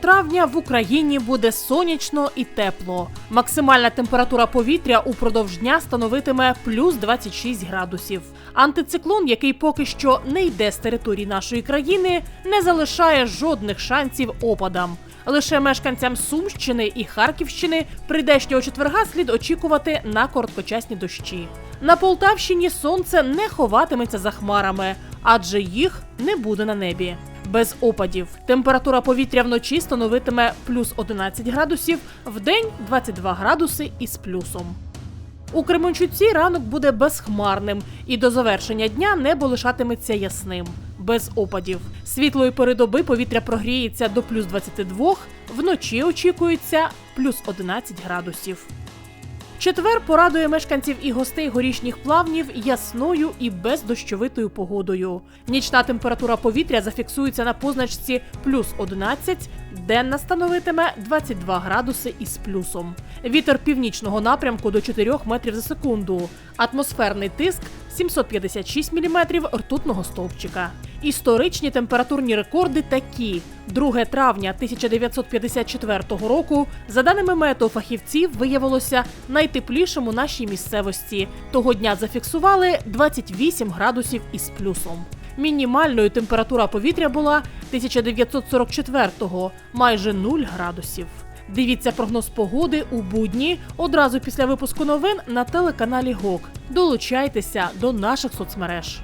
травня в Україні буде сонячно і тепло. Максимальна температура повітря упродовж дня становитиме плюс 26 градусів. Антициклон, який поки що не йде з території нашої країни, не залишає жодних шансів опадам. Лише мешканцям Сумщини і Харківщини прийдешнього четверга слід очікувати на короткочасні дощі. На Полтавщині сонце не ховатиметься за хмарами, адже їх не буде на небі. Без опадів. Температура повітря вночі становитиме плюс 11 градусів, вдень 22 градуси із плюсом. У Кременчуці ранок буде безхмарним, і до завершення дня небо лишатиметься ясним, без опадів. Світлої пори доби повітря прогріється до плюс 22, вночі очікується плюс 11 градусів. Четвер порадує мешканців і гостей горішніх плавнів ясною і бездощовитою погодою. Нічна температура повітря зафіксується на позначці плюс 11, денна становитиме 22 градуси із плюсом. Вітер північного напрямку до 4 метрів за секунду. Атмосферний тиск 756 міліметрів ртутного стовпчика. Історичні температурні рекорди такі: 2 травня 1954 року, за даними метеофахівців, виявилося найтеплішим у нашій місцевості. Того дня зафіксували 28 градусів із плюсом. Мінімальною температура повітря була 1944-го – майже 0 градусів. Дивіться прогноз погоди у будні одразу після випуску новин на телеканалі ГОК. Долучайтеся до наших соцмереж.